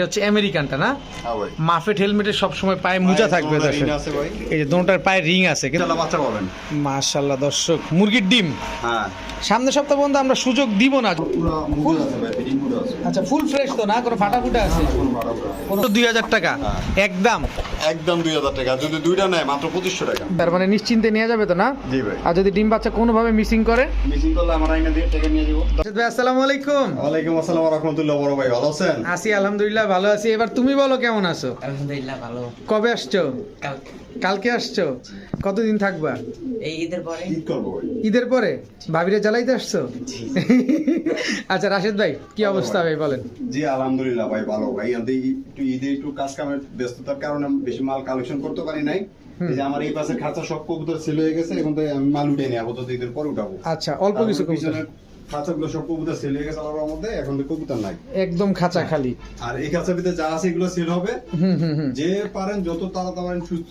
এটা হচ্ছে আমেরিকানটা না? হ্যাঁ মাফেট পায়ে মোজা থাকবে এই যে দোনটার পায়ে রিং আছে কিন্তু বাচ্চা পাবেন। মাশাল্লাহ দর্শক। মুরগির ডিম। হ্যাঁ। সামনের সপ্তাহ পর্যন্ত আমরা সুযোগ দিব না। আচ্ছা ফুল ফ্রেশ তো না? কোনো ফাটা ফুটা আছে। কোনো দুই হাজার টাকা? হ্যাঁ। একদম একদম দুই হাজার টাকা। যদি দুইটা নেয় মাত্র পঁচিশশো টাকা। তার মানে নিশ্চিন্তে নেওয়া যাবে তো না? জি ভাই। আর যদি ডিম বাচ্চা কোনোভাবে মিসিং করে? মিসিং করলে আমার আইনা দিয়ে টাকা নিয়ে যাব। ভাই আসসালামু আলাইকুম। ওয়ালাইকুম আসসালাম রহমতুল্লাহ বড় ভাই ভালো আছেন? আছি আলহামদুলিল্লাহ ভালো আছি। এবার তুমি বলো কেমন আছো? আলহামদুলিল্লাহ ভালো। কবে আসছো? কালকে কালকে আসছো? কতদিন থাকবা? এই ঈদের পরে। ঈদের পরে? ভাবিরে জ্বালাইতে আসছো? আচ্ছা রাশেদ ভাই কি অবস্থা ভাই। বলেন। জি আলহামদুলিল্লাহ ভাই ভালো। ভাই আমি একটু ঈদে একটু কাজ কামের ব্যস্ততার কারণে বেশি মাল কালেকশন করতে পারি নাই। যে আমার এই পাশে খাঁচা সব কবুতর সেল হয়ে গেছে এখন তো আমি মাল উঠে নিয়ে আপাতত ঈদের পরে উঠাবো। আচ্ছা অল্প কিছু কবুতর। খাঁচাগুলো সব কবুতর সেল হয়ে গেছে আলাদার মধ্যে এখন তো কবুতর নাই। একদম খাঁচা খালি। আর এই খাঁচার ভিতরে যা আছে এগুলো সেল হবে। হুম হুম হুম। যে পারেন যত তাড়াতাড়ি সুস্থ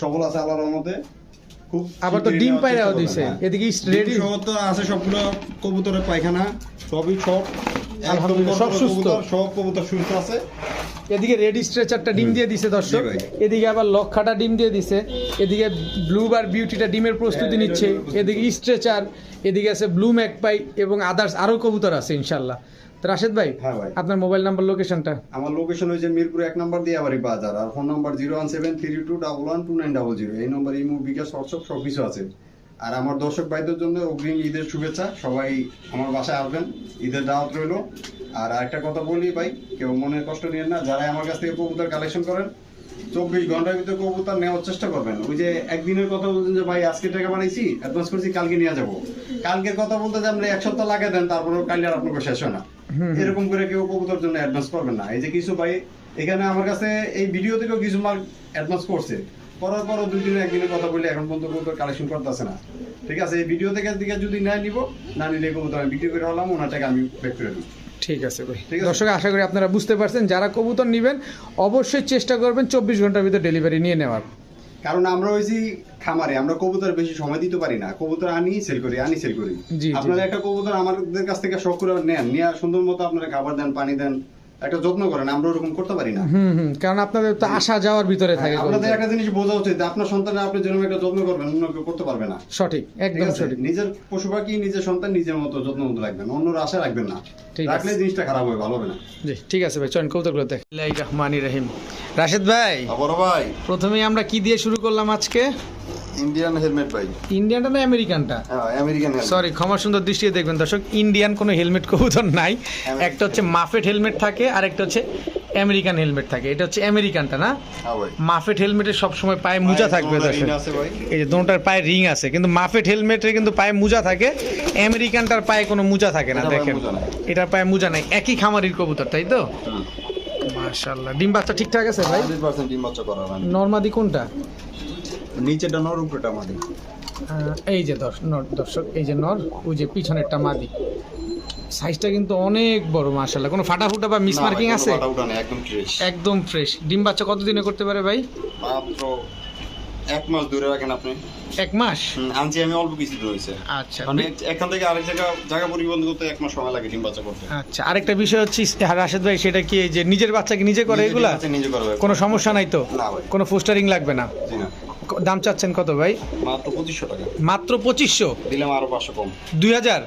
সবল আছে আল্লাহর মধ্যে খুব আবার তো ডিম পায়রাও দিছে। হ্যাঁ। এদিকে রেডি। তো আছে সবগুলো কবুতরের পায়খানা সবই সব আলহামদুলিল্লাহ, সব কবুতর, সুস্থ। সব কবুতর সুস্থ আছে। এদিকে রেডি স্ট্রেচারটা ডিম দিয়ে দিছে দর্শক। ভাই। এদিকে আবার লক্ষাটা ডিম দিয়ে দিছে। এদিকে ব্লু বার বিউটিটা ডিমের প্রস্তুতি হ্যাঁ, নিচ্ছে। এদিকে স্ট্রেচার এদিকে আছে ব্লু ম্যাকপাই এবং আদার্স আরও কবুতর আছে ইনশাল্লাহ রাশেদ ভাই হ্যাঁ। আপনার মোবাইল নাম্বার লোকেশনটা আমার লোকেশন হয়েছে মিরপুর এক নম্বর দিয়ে আবার বাজার। আর phone number zero one seven three two double one two nine double zero এই নম্বর এই বিকাশ হোয়াটসঅ্যাপ সব কিছু আছে। আর আমার দর্শক ভাইদের জন্য অগ্রিম ঈদের শুভেচ্ছা। সবাই আমার বাসায় আসবেন। ঈদের দাওয়াত রইল। আর আরেকটা কথা বলি ভাই কেউ মনের কষ্ট নিয়েন না যারা আমার কাছ থেকে কবুতর কালেকশন করেন চব্বিশ ঘণ্টার ভিতরে কবুতর নেওয়ার চেষ্টা করবেন। ওই যে একদিনের কথা বলছেন যে ভাই আজকে টাকা বানাইছি অ্যাডভান্স করছি কালকে নিয়ে যাব। কালকের কথা বলতে যে আমরা এক সপ্তাহ লাগে দেন তারপরে কালকে আর আপনাকে শেষ হয় না। এরকম করে কেউ কবুতর জন্য অ্যাডভান্স করবেন না। এই যে কিছু ভাই এখানে আমার কাছে এই ভিডিও থেকেও কিছু মাল অ্যাডভান্স করছে। করার পরও দুই দিনে একদিনের কথা বলে এখন পর্যন্ত কবুতর কালেকশন করতেছে না। ঠিক আছে এই ভিডিও থেকে দিকে যদি না নিব না নিলে কবুতর আমি বিক্রি করে হলাম ওনার টাকা আমি ব্যাক করে দিই ঠিক আছে ভাই। ঠিক আছে। দর্শক আশা করি আপনারা বুঝতে পারছেন যারা কবুতর নেবেন অবশ্যই চেষ্টা করবেন চব্বিশ ঘণ্টার ভিতরে ডেলিভারি নিয়ে নেওয়ার। কারণ আমরা ওই যে খামারে আমরা কবুতর বেশি সময় দিতে পারি না। কবুতর আনি সেল করি আনি সেল করি। আপনারা একটা কবুতর আমাদের কাছ থেকে শখ করে নেন নিয়ে সুন্দর মতো আপনারা খাবার দেন পানি দেন একটা যত্ন করেন আমরা ওরকম করতে পারি না। হুম হুম কারণ আপনাদের তো আসা যাওয়ার ভিতরে থাকে আপনাদের একটা জিনিস বোঝা উচিত আপনি সন্তানের আপনি যেরকম একটা যত্ন করবেন অন্য কেউ করতে পারবে না। সঠিক একদম সঠিক। নিজের পশু পাখি নিজের সন্তান নিজের মতো যত্ন মতো রাখবেন অন্যর আশা রাখবেন না। ঠিক রাখলে জিনিসটা খারাপ হবে ভালো হবে না। জি ঠিক আছে ভাই চয়ন কৌতুকগুলো দেখ। রহমানি রহিম। রাশেদ ভাই বড় ভাই। প্রথমেই আমরা কি দিয়ে শুরু করলাম আজকে? ইন্ডিয়ান হেলমেট ভাই ইন্ডিয়ানটা না আমেরিকানটা আমেরিকান সরি ক্ষমা সুন্দর দৃষ্টিতে দেখবেন। দর্শক ইন্ডিয়ান কোনো হেলমেট কবুতর নাই। একটা হচ্ছে মাফেট হেলমেট থাকে আর একটা হচ্ছে আমেরিকান হেলমেট থাকে। এটা হচ্ছে আমেরিকানটা না? হ্যাঁ মাফেট হেলমেটের সবসময় পায়ে মোজা থাকবে এই যে দোনটার পায়ে রিং আছে কিন্তু মাফেট হেলমেটের কিন্তু পায়ে মোজা থাকে। আমেরিকানটার পায়ে কোনো মোজা থাকে না দেখেন। এটার পায়ে মোজা নাই একই খামারির কবুতর তাই তো? মাশাআল্লাহ। ডিম বাচ্চা ঠিকঠাক আছে ভাই? 100% ডিম বাচ্চা করা রানি নর্মাদি কোনটা? নিচেটা নর উপরেটা আহ, এই যে দর্শক এই যে নর ওই যে পিছনেরটা মাদি। সাইজটা কিন্তু অনেক বড় মাশাআল্লাহ। কোনো ফাটা ফুটা বা মিস মার্কিং আছে? একদম ফ্রেশ একদম ফ্রেশ ডিম বাচ্চা কতদিনে করতে পারে ভাই? মাত্র এক মাস দূরে রাখেন আপনি। এক মাস? আনছি আমি অল্প কিছু রয়েছে আচ্ছা মানে এখান থেকে আরেক জায়গা জায়গা পরিবহন করতে এক মাস সময় লাগে ডিম বাচ্চা করতে। আচ্ছা আরেকটা বিষয় হচ্ছে রাশেদ ভাই সেটা কি যে নিজের বাচ্চাকে নিজে করে এগুলা? নিজে করবে কোনো সমস্যা নাই তো? কোনো পোস্টারিং লাগবে না। দাম চাচ্ছেন কত ভাই? মাত্র পঁচিশশো টাকা। মাত্র পঁচিশশো? দিলাম আরও পাঁচশো কম। দুই হাজার?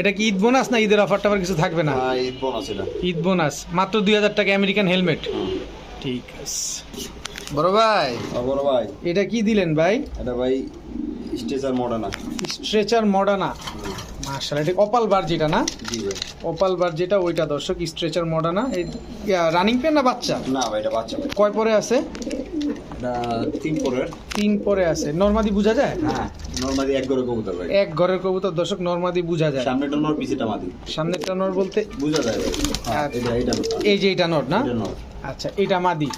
এটা কি ঈদ বোনাস না ঈদের অফার টাফার কিছু থাকবে না? হ্যাঁ ঈদ বোনাস এটা। ঈদ বোনাস। মাত্র দুই হাজার টাকা আমেরিকান হেলমেট ঠিক আছে। বড় ভাই। বড় ভাই। এটা কি দিলেন ভাই? এটা ভাই স্টেজার মডার্না স্ট্রেচার মডার্না মাশাআল্লাহ এটা অপাল বার যেটা না? জি ভাই। অপাল বার যেটা ওইটা দর্শক স্ট্রেচার মডানা এই রানিং পেন না বাচ্চা? না ভাই এটা বাচ্চা কয় পরে আছে? এটা তিন পরের? তিন পরে আছে। নর্মাদি বোঝা যায়? হ্যাঁ নর্মালি এক কবুতর ভাই। এক ঘরের কবুতর দর্শক নর্মাদি বোঝা যায়। সামনেটা নর পিছেটা মাদি। সামনেরটা নর বলতে? বুঝা যায় ভাই। এটা এটা নর। এই যে এটা নর না? আচ্ছা এটা মাদি।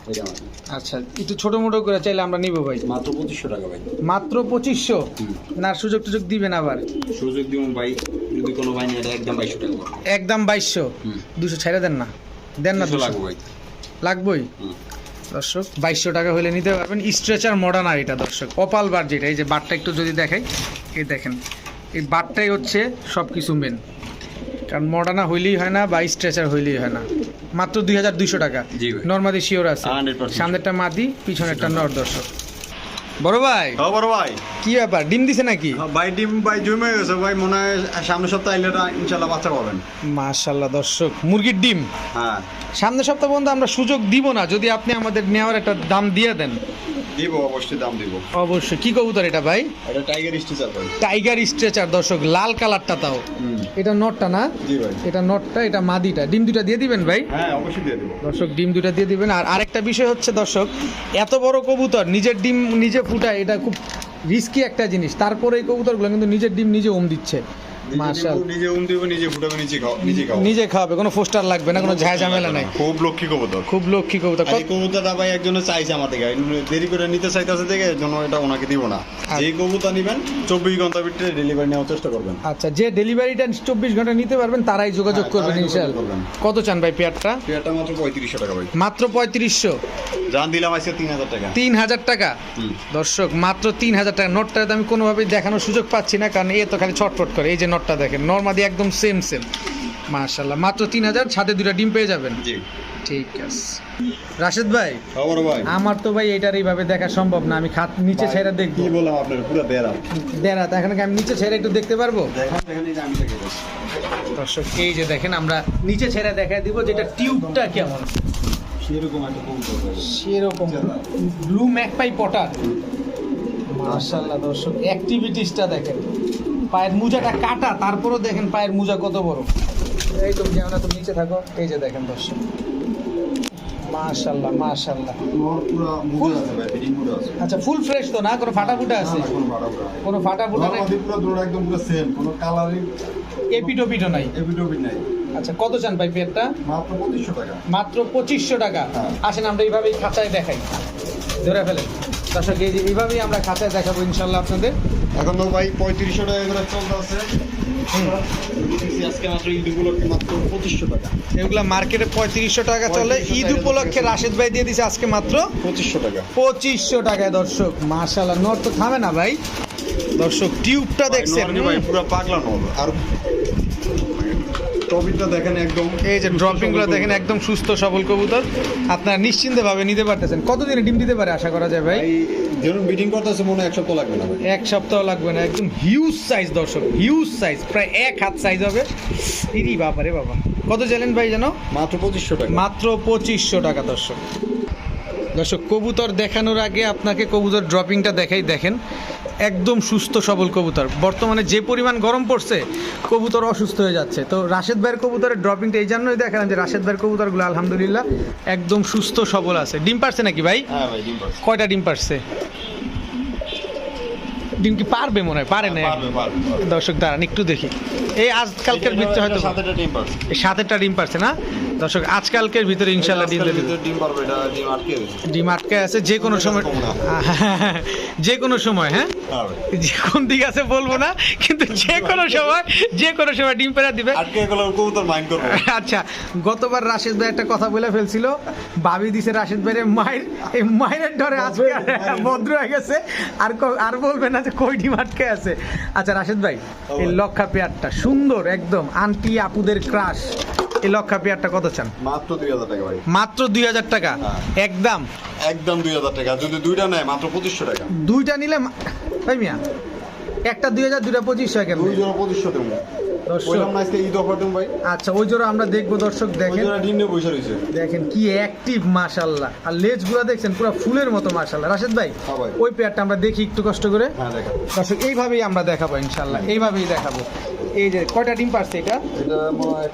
আচ্ছা একটু ছোট মোটো করে চাইলে আমরা নিব ভাই। মাত্র পঁচিশশো টাকা ভাই। মাত্র পঁচিশশো? না সুযোগ টুযোগ দিবেন আবার। সুযোগ দিব ভাই যদি কোনো ভাই এটা একদম বাইশশো টাকা একদম বাইশশো? দুশো ছেড়ে দেন না। দেন না দুশো লাগবে ভাই। লাগবই। দর্শক। বাইশশো টাকা হলে নিতে পারবেন। স্ট্রেচার মডার্ন আর এটা দর্শক। অপাল বার যেটা এই যে বারটা একটু যদি দেখাই এই দেখেন এই বারটাই হচ্ছে সব কিছু মেন কারণ মডার্না হইলেই হয় না বা স্ট্রেচার হইলেই হয় না। মাত্র দুই হাজার দুইশো টাকা। নর্মাদি শিওর আছে। 100% সামনেরটা মাদি পিছনেরটা নর। দর্শক। বড় ভাই? হ্যাঁ বড় ভাই। কি ব্যাপার ডিম দিছে নাকি? ভাই ডিম ভাই জমে গেছে। ভাই মনে হয় সামনের সপ্তাহে আইলে না ইনশাল্লাহ বাচ্চা পাবেন। মাশাল্লাহ দর্শক মুরগির ডিম। হ্যাঁ। সামনের সপ্তাহ পর্যন্ত আমরা সুযোগ দিব না যদি আপনি আমাদের নেওয়ার একটা দাম দিয়ে দেন। দিব অবশ্যই দাম দিব। অবশ্যই। কি কবুতর এটা ভাই? এটা টাইগার স্টিচার ভাই। টাইগার স্ট্রেচার দর্শক লাল কালারটা তাও। এটা নটটা না? জি ভাই। এটা নটটা এটা মাদিটা। ডিম দুটা দিয়ে দিবেন ভাই? হ্যাঁ অবশ্যই দিয়ে দেবো। দর্শক ডিম দুটা দিয়ে দিবেন। আর আরেকটা বিষয় হচ্ছে দর্শক এত বড় কবুতর নিজের ডিম নিজে ফুটায় এটা খুব রিস্কি একটা জিনিস। তারপরে এই কবুতরগুলো কিন্তু নিজের ডিম নিজে ওম দিচ্ছে। নিজে উম দিব নিজে ফুটাবে নিজে খাও নিজে খাও নিজে খাওয়াবে কোনো পোস্টার লাগবে না কোনো ঝাঁ ঝামেলা নাই। খুব লক্ষ্মী কবুতর। খুব লক্ষ্মী কবুতর। আর এই কবুতরটা ভাই একজনে চাইছে আমার থেকে দেরি করে নিতে চাইতেছে দেখে জন্য এটা ওনাকে দিব না। যে কবুতর নিবেন চব্বিশ ঘণ্টার ভিতরে ডেলিভারি নেওয়ার চেষ্টা করবেন। আচ্ছা যে ডেলিভারিটা চব্বিশ ঘণ্টা নিতে পারবেন তারাই যোগাযোগ হ্যাঁ, করবেন। কত চান ভাই পেয়ারটা? পেয়ারটা মাত্র পঁয়ত্রিশশো টাকা ভাই। মাত্র পঁয়ত্রিশশো? জান দিলাম আজকে তিন হাজার টাকা। তিন হাজার টাকা দর্শক মাত্র তিন হাজার টাকা। নোটটা আমি কোনোভাবেই দেখানোর সুযোগ পাচ্ছি না কারণ এ তো খালি ছটফট করে এই যে নোটটা দেখেন। নর্মাদি একদম সেম সেম মার্শাল্লাহ মাত্র তিন হাজার ছাদে দুটা ডিম পেয়ে যাবেন। জি। ঠিক আছে। রাশেদ ভাই খবর ভাই? আমার তো ভাই এটার এইভাবে দেখা সম্ভব না। আমি খাত নিচে ছেড়ে দেখব। কি বললাম আপনার পুরো দেড়া দেড়া তা এখানে কি আমি নিচে ছেড়ে একটু দেখতে পারব? দর্শক এই যে দেখেন আমরা নিচে ছেড়ে দেখাই দিব যেটা টিউবটা কেমন। সেরকম একটা। সেরকম। ব্লু ম্যাকপাই পটার মাশাআল্লাহ দর্শক অ্যাক্টিভিটিসটা দেখেন। পায়ের মুজাটা কাটা তারপরও দেখেন পায়ের মুজা কত বড়। এই তো যেমন তুমি নিচে থাকো এই যে দেখেন দর্শক। আছে আচ্ছা ফুল ফ্রেশ তো না? কোনো ফাটা ফুটা আছে কোনো ভাড়া ভাড়া। ফাটা ফুটা নাই? দুটো একদম পুরো সেম কোনো কালারিং নাই? নাই। আচ্ছা কত চান ভাই মাত্র পঁচিশশো টাকা। মাত্র পঁচিশশো টাকা। হ্যাঁ। আসেন আমরা এইভাবেই খাঁচায় দেখাই। ধরে ফেলেন। দর্শক এইভাবেই আমরা খাঁচায় দেখাবো ইনশাল্লাহ আপনাদের। এখন তো ভাই পঁয়ত্রিশশো টাকা করে চলতে আছে। আজকে মাত্র ঈদ উপলক্ষে মাত্র পঁচিশশো টাকা। এগুলা মার্কেটে পঁয়ত্রিশশো টাকা চলে। ঈদ উপলক্ষে টাকা। রাশেদ ভাই দিয়ে দিছে আজকে মাত্র পঁচিশশো টাকা। পঁচিশশো টাকায় দর্শক। মার্শাল্লাহ তো থামে না ভাই। দর্শক টিউবটা দেখছেন। ভাই পুরো পাগলা আর টপিকটা দেখেন একদম এই যে ড্রপিংগুলো দেখেন একদম সুস্থ সবল কবুতর। আপনারা নিশ্চিন্তে ভাবে নিতে পারতেছেন। কতদিনে ডিম দিতে পারে আশা করা যায় ভাই ভাই বিডিং করতেছে মনে এক সপ্তাহ লাগবে না এক সপ্তাহ লাগবে না একদম হিউজ সাইজ দর্শক হিউজ সাইজ প্রায় এক হাত সাইজ হবে। ইরি বাবা রে বাবা। কত চাইলেন ভাই জানো? মাত্র পঁচিশশো টাকা। মাত্র পঁচিশশো টাকা দর্শক। দর্শক কবুতর দেখানোর আগে আপনাকে কবুতর ড্রপিংটা দেখাই দেখেন। একদম সুস্থ সবল কবুতর। বর্তমানে যে পরিমাণ গরম পড়ছে কবুতর অসুস্থ হয়ে যাচ্ছে। তো রাশেদ ভাইয়ের কবুতরের ড্রপিংটা এই জন্যই দেখালাম যে রাশেদ ভাইয়ের কবুতরগুলো আলহামদুলিল্লাহ একদম সুস্থ সবল আছে। ডিম পারছে নাকি ভাই? হ্যাঁ কয়টা ডিম পারছে? ডিম কি পারবে মনে হয়? পারে না? পারবে দর্শক দাঁড়ান একটু দেখি। এই আজকালকের ভিতরে হয়তো সাতটা ডিম পারছে। সাতেরটা ডিম পারছে না? দর্শক আজকালকের ভিতরে ইনশাল্লাহ ডিম দেবে ডিম পারবে এটা ডিম আটকে গেছে ডিম আটকে আছে যে কোনো সময় যে কোনো সময় হ্যাঁ? হ্যাঁ। যে কোন দিকে আছে বলব না কিন্তু যে কোনো সময় যে কোনো সময় ডিম পেড়া দিবে। আটকে গেলে কবুতর মাইন্ড করব? আচ্ছা গতবার রাশেদ ভাই একটা কথা বলে ফেলছিল ভাবি দিছে রাশেদ ভাইয়ের মায়ের এই মায়ের ডরে আজকে ভদ্র হয়ে গেছে আর আর বলবে না যে কই ডিম আটকে আছে। আচ্ছা রাশেদ ভাই এই লক্ষা পেয়ারটা সুন্দর একদম আন্টি আপুদের ক্রাশ এই লক্ষা পেয়ারটা কত চান? মাত্র দুই হাজার টাকা ভাই। মাত্র দুই হাজার টাকা? হ্যাঁ। একদম? একদম দুই হাজার টাকা। যদি দুইটা নেয় মাত্র পঁচিশশো টাকা। দুইটা নিলে ভাই মিয়া একটা দুই হাজার দুইটা পঁচিশশো কেন দুই জোড়া পঁচিশশো দেবো। আচ্ছা ওই জোড়া আমরা দেখব দর্শক দেখেন। দেখেন কি অ্যাক্টিভ মাশাল্লাহ আর লেজগুলো দেখছেন পুরো ফুলের মতো মাশাল্লাহ রাশেদ ভাই হ্যাঁ ভাই। ওই পেয়ারটা আমরা দেখি একটু কষ্ট করে। হ্যাঁ দর্শক এইভাবেই আমরা দেখাবো ইনশাল্লাহ এইভাবেই দেখাবো। এই যে কয়টা ডিম পারছে এটা? হয়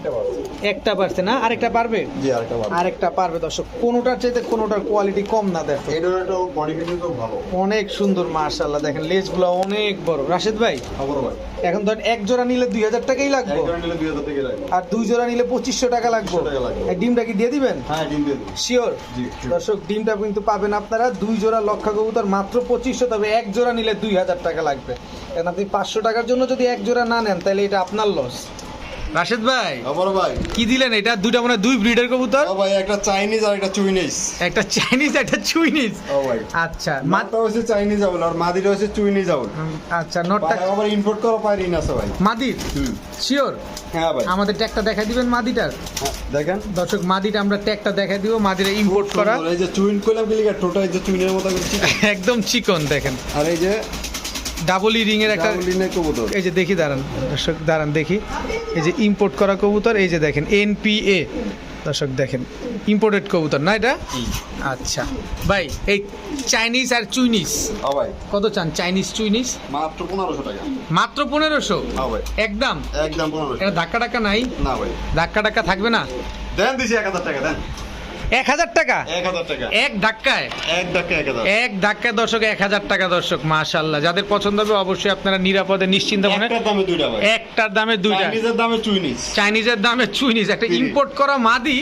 একটা পারছে না? আরেকটা পারবে? আরেকটা পারবে। দর্শক। কোনোটার চাইতে কোনোটার কোয়ালিটি কম না দেখো। অনেক সুন্দর মাশাল্লাহ দেখেন লেজগুলো অনেক বড়। রাশেদ ভাই এখন এক জোড়া নিলে দুই হাজার টাকাই লাগবে। আর দুই জোড়া নিলে পঁচিশশো টাকা লাগবে। 2500 টাকা লাগবে। এই ডিমটা কি দিয়ে দিবেন? হ্যাঁ শিওর দর্শক ডিমটা কিন্তু পাবেন আপনারা দুই জোড়া লক্ষা কবুতর মাত্র পঁচিশশো তবে এক জোড়া নিলে দুই হাজার টাকা লাগবে। এখন আপনি পাঁচশো টাকার জন্য যদি এক জোড়া না নেন তাহলে এটা আপনার লস রাশেদ ভাই বড় ভাই। কি দিলেন এটা? দুইটা মানে দুই ব্রিডের কবুতর। ও ভাই একটা চাইনিজ আর একটা চুইনিজ একটা চাইনিজ একটা চুইনিজ ও ভাই। আচ্ছা মা- মাটা হচ্ছে চাইনিজ আউল আর মাদিটা হচ্ছে চুইনিজ আউল আচ্ছা নটটা আবার ইম্পোর্ট করা পাই রিন আছে ভাই। মাদির? শিওর হ্যাঁ ভাই। আমাদের ট্যাগটা দেখাই দিবেন মাদিটার? হ্যাঁ, দেখেন। দর্শক মাদিটা আমরা ট্যাগটা দেখাই দিব মাদিরা ইম্পোর্ট করা। এই যে চুইন কইলাম কি লিগা টোটা এই যে চুইনের মতো একদম চিকন দেখেন। আর এই যে ডাবল রিং এর একটা কবুতর। এই যে দেখি দাঁড়ান। দর্শক দাঁড়ান দেখি। এই যে ইম্পোর্ট করা কবুতর এই যে দেখেন এনপিএ দর্শক দেখেন ইম্পোর্টেড কবুতর না এটা? আচ্ছা। ভাই এই চাইনিজ আর চুইনিজ ও ভাই। কত চান চাইনিজ চুইনিজ মাত্র পনেরোশো টাকা। মাত্র পনেরোশো? হ্যাঁ ভাই। একদম? একদম পনেরোশো। এটা ধাক্কা টাক্কা নাই? না ভাই। ধাক্কা টাক্কা থাকবে না? দেন দিছি এক হাজার টাকা দেন। এক হাজার টাকা? এক হাজার টাকা। এক ধাক্কায়? এক ধাক্কায় দর্শক এক হাজার টাকা দর্শক মাশাল্লাহ যাদের পছন্দ হবে অবশ্যই আপনারা নিরাপদে নিশ্চিন্ত মনে একটার দামে দুইটা দামে দুইটা। চাইনিজের দামে চুইনিজ। চাইনিজের দামে চুইনিস একটা। ইম্পোর্ট করা মাদি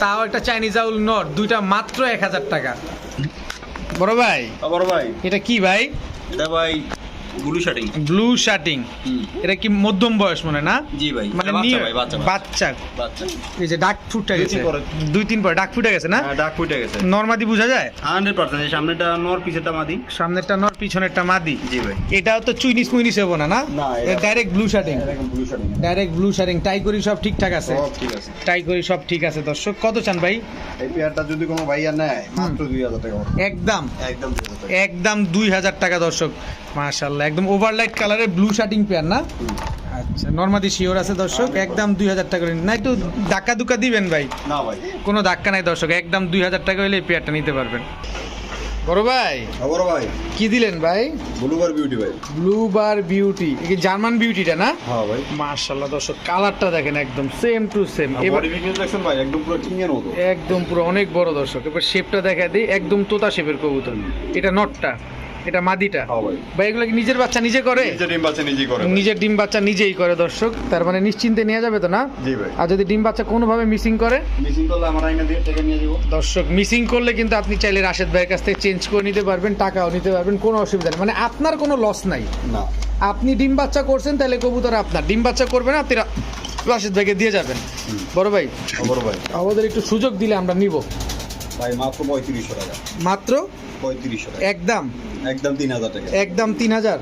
তাও একটা চাইনিজ আউল নট দুইটা মাত্র এক হাজার টাকা। বড় ভাই বড় ভাই। এটা কি ভাই? এটা ভাই ব্লু শার্টিং ব্লু শার্টিং এটা কি মধ্যম বয়স মনে না? জি ভাই মানে বাচ্চা বাচ্চা এই যে ডাক ফুটে গেছে। দুই তিন পরে ডাক ফুটে গেছে না? হ্যাঁ ডাক ফুটে গেছে। নর্মাদি বোঝা যায়? হান্ড্রেড পার্সেন্ট সামনেটা নর পিছেরটা মাদি। সামনেরটা নর পিছনেরটা মাদি। জি ভাই। এটাও তো চুইনিস মুইনিস হব না না? Direct blue shirting direct blue shirting tie করি সব ঠিকঠাক আছে? সব ঠিক আছে। টাই করি সব ঠিক আছে দর্শক। কত চান ভাই? এই পেয়ারটা যদি কোনো ভাইয়া নেয় মাত্র দুই হাজার টাকা একদম। একদম একদম দুই হাজার টাকা দর্শক। মাশাল্লাহ একদম ওভারলাইট কালারের ব্লু শার্টিং পেয়ার না? আচ্ছা নর্মাদি শিওর আছে দর্শক একদম দুই হাজার টাকা। না একটু ধাক্কা দুক্কা দিবেন ভাই। না ভাই। কোনো ধাক্কা নাই দর্শক একদম দুই হাজার টাকা হলে এই পেয়ারটা নিতে পারবেন। বড় ভাই বড় ভাই। কি দিলেন ভাই? ব্লুবার বিউটি ভাই। ব্লু বার বিউটি কি জার্মান বিউটিটা না? হ্যাঁ ভাই। মাশাল্লাহ দর্শক কালারটা দেখেন একদম সেম টু সেম এবার দেখছেন ভাই একদম পুরো কিং এর মতো। একদম পুরো অনেক বড় দর্শক। এবার শেপটা দেখা দিই একদম তোতা শেপের কবুতর। এটা নটটা এটা মাদিটা। ভাই এগুলো কি নিজের বাচ্চা নিজে করে? নিজে ডিম বাচ্চা নিজেই করে নিজের ডিম বাচ্চা নিজেই করে দর্শক। তার মানে নিশ্চিন্তে নেওয়া যাবে তো না? জি ভাই। আর যদি ডিম বাচ্চা কোনোভাবে মিসিং করে? মিসিং করলে আমার আইনা দিয়ে টাকা নিয়ে যাব। দর্শক মিসিং করলে কিন্তু আপনি চাইলে রাশেদ ভাইয়ের কাছ থেকে চেঞ্জ করে নিতে পারবেন টাকাও নিতে পারবেন কোনো অসুবিধা নেই। মানে আপনার কোনো লস নাই। না। আপনি ডিম বাচ্চা করছেন তাহলে কবুতর আপনার। ডিম বাচ্চা করবেন আপনি রা- রাশেদ ভাইকে দিয়ে যাবেন। বড় ভাই বড় ভাই। আমাদের একটু সুযোগ দিলে আমরা নিব। ভাই মাত্র পঁয়ত্রিশশো টাকা। মাত্র? পঁয়ত্রিশশো টাকা। একদম? একদম তিন হাজার টাকা। একদম তিন হাজার?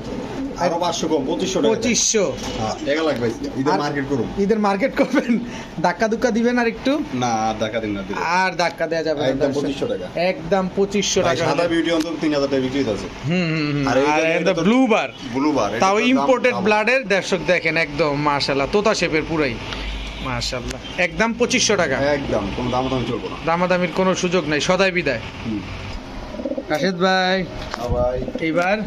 আরও পাঁচশো কম পঁচিশশো পঁচিশশো। হ্যাঁ টাকা লাগবে ঈদের আর- মার্কেট করুন। ঈদের মার্কেট করবেন? ধাক্কা দুক্কা দিবেন আর একটু? না আর দিন না আর ধাক্কা দেওয়া যাবে একদম পঁচিশশো টাকা। একদম পঁচিশশো টাকা। সাদা বিউটি অন্তত তিন হাজার টাকা বিক্রি আছে হুম হুম হুম। আর এটা ব্লু বার ব্লু বার তাও ইম্পোর্টেড ব্লাডের দর্শক দেখেন একদম মাশাল্লাহ তোতা শেপের পুরাই। মাশাল্লাহ একদম পঁচিশশো টাকা। একদম কোনো দাম দাম চলবো না। দামাদামির কোনো সুযোগ নাই সদাই বিদায়। রাশেদ ভাই ভাই এইবার?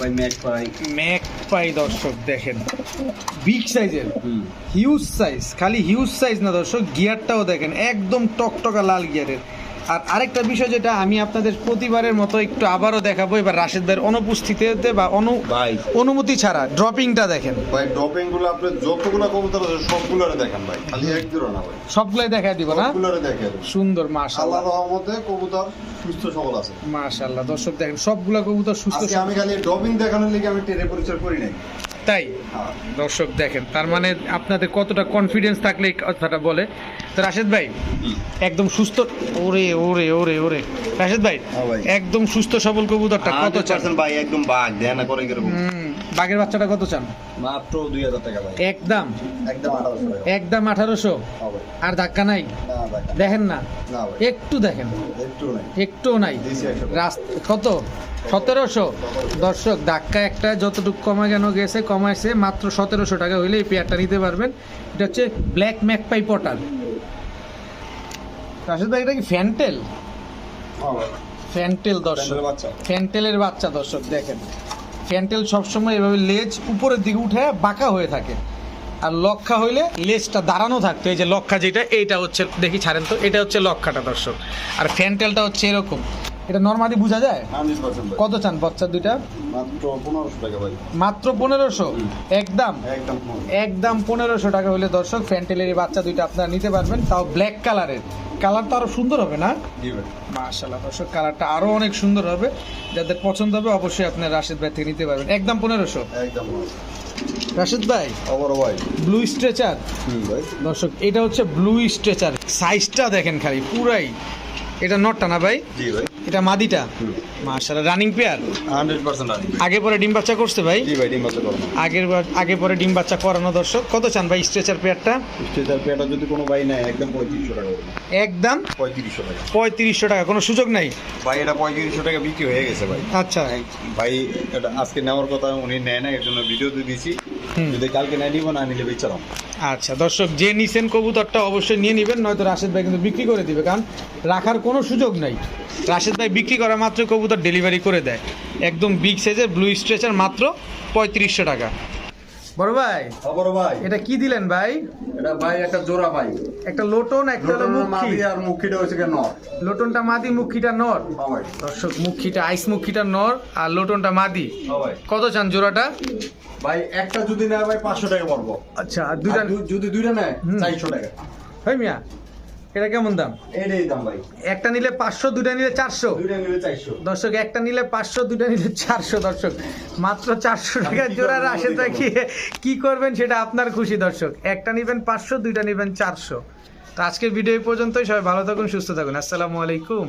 ভাই ম্যাক পাই। ম্যাক পাই দর্শক দেখেন। বিগ সাইজের হিউজ সাইজ খালি হিউজ সাইজ না দর্শক গিয়ারটাও দেখেন একদম টকটকা লাল গিয়ারের। আর আরেকটা বিষয় যেটা আমি আপনাদের প্রতিবারের মতো একটু আবারও দেখাবো এবার রাশেদ ভাইয়ের অনুপস্থিতিতে বা অনু ভাই। অনুমতি ছাড়া ড্রপিংটা দেখেন। ভাই ড্রপিংগুলো আপনি যতগুলো কবুতর আছে সবগুলোরে দেখেন ভাই খালি এক জোড়া না ভাই। সবগুলাই দেখা দিব না? সবগুলোরে দেখেন। সুন্দর আল্লাহ মাশাল্লাহ রহমতে কবুতর সুস্থ সবল আছে। মাশাল্লাহ দর্শক দেখেন সবগুলা কবুতর সুস্থ আমি খালি ড্রপিং দেখানোর লিগে আমি টেরে পরিচয় করি নাই। তাই। দর্শক দেখেন তার মানে আপনাদের কতটা কনফিডেন্স থাকলে এই কথাটা বলে। তো রাশেদ ভাই একদম সুস্থ ওরে ওরে ওরে ওরে। রাশেদ ভাই হ্যাঁ একদম সুস্থ সবল কবুতরটা কত চান? ভাই একদম বাঘ দেয় না করে বাঘের বাচ্চাটা কত চান? মাত্র দুই হাজার টাকা ভাই। একদম। একদম একদম আঠারোশো? হ্যাঁ আর ধাক্কা নাই? দেখেন না? একটু দেখেন। একটু নাই। রাস্তা কত? সতেরোশো। দর্শক ধাক্কা একটা যতটুকু কমা কেন গেছে কমাইছে মাত্র সতেরোশো টাকা হইলে এই পেয়ারটা নিতে পারবেন। এটা হচ্ছে ব্ল্যাক ম্যাকপাই পটার রাশেদ ভাই এটা কি ফ্যান্টেল ফ্যান্টেল দর্শক। ফ্যান্টেলের বাচ্চা। দর্শক দেখেন। ফ্যান্টেল সবসময় এভাবে লেজ উপরের দিকে উঠে বাঁকা হয়ে থাকে। আর লক্ষা হইলে লেজটা দাঁড়ানো থাকতো। এই যে লক্ষা যেটা এইটা হচ্ছে দেখি ছাড়েন তো এটা হচ্ছে লক্ষাটা দর্শক। আর ফ্যান্টেলটা হচ্ছে এরকম। এটা নর্মালি বোঝা যায়? কত চান বাচ্চা দুইটা? মাত্র পনেরোশো ভাই। মাত্র পনেরোশো? একদম? একদম একদম পনেরোশো টাকা হলে দর্শক ফ্যান্টেলের বাচ্চা দুইটা আপনারা নিতে পারবেন তাও ব্ল্যাক কালারের কালার তো আরও সুন্দর হবে না? মাশাল্লাহ দর্শক কালারটা আরও অনেক সুন্দর হবে। যাদের পছন্দ হবে অবশ্যই আপনার রাশেদ ভাই থেকে নিতে পারবেন। একদম পনেরোশো? একদম রাশেদ ভাই? ভাই। ব্লু স্ট্রেচার দর্শক এটা হচ্ছে ব্লু স্ট্রেচার সাইজটা দেখেন খালি পুরাই। এটা নটটা না ভাই? জি ভাই। এটা মাদিটা? হুম। মার্শাল্লাহ রানিং পেয়ার হান্ড্রেড পার্সেন্ট রানি আগে পরে ডিম বাচ্চা করছে ভাই? জি ভাই ডিম বাচ্চা করব আগের বার আগে পরে ডিম বাচ্চা করানো দর্শক কত চান ভাই স্ট্রেচার পেয়ারটা স্ট্রেচার পেয়ারটা যদি কোনো ভাই নেয় একদম পঁয়ত্রিশশো টাকা করব একদম? পঁয়ত্রিশশো টাকা। পঁয়ত্রিশশো টাকা কোনো সুযোগ নাই? ভাই এটা পঁয়ত্রিশশো টাকা বিক্রি হয়ে গেছে ভাই। আচ্ছা। ভাই এটা আজকে নেওয়ার কথা উনি নেয় না এর জন্য ভিডিওতে দিয়েছি। যদি কালকে না নিব না নিলে বেচারাম আচ্ছা দর্শক যে নিছেন কবুতরটা অবশ্যই নিয়ে নেবেন নয়তো রাশেদ ভাই কিন্তু বিক্রি করে দিবে কারণ রাখার কোনো সুযোগ নাই। রাশেদ ভাই বিক্রি করা মাত্র কবুতর ডেলিভারি করে দেয়। একদম বিগ সাইজের ব্লু স্ট্রেচার মাত্র পঁয়ত্রিশশো টাকা। বড় ভাই? বড় ভাই। এটা কি দিলেন ভাই? এটা ভাই একটা জোড়া ভাই। একটা লোটন একটা হলো মুখী। আর মুখিটা হচ্ছে কেন লোটনটা মাদি মুখিটা নর? দর্শক মুখিটা আইস মুখিটা নর আর লোটনটা মাদি। কত চান জোড়াটা? ভাই একটা যদি নেয় ভাই পাঁচশো টাকা পড়ব। আচ্ছা আর দুইটা যদি দুইটা নেয় চারশো টাকা। হয় মিয়া এটা কেমন দাম? এটাই দাম ভাই। একটা নিলে পাঁচশো দুইটা নিলে চারশো। দুইটা নিলে চারশো। দর্শক একটা নিলে পাঁচশো দুইটা নিলে চারশো দর্শক। মাত্র চারশো টাকা কি জোড়া করব, রাশে বলতেই কি কি করবেন সেটা আপনার খুশি দর্শক। একটা নিবেন পাঁচশো দুইটা নিবেন চারশো। তো আজকের ভিডিও পর্যন্তই। সবাই ভালো থাকুন সুস্থ থাকুন। আসসালামু আলাইকুম।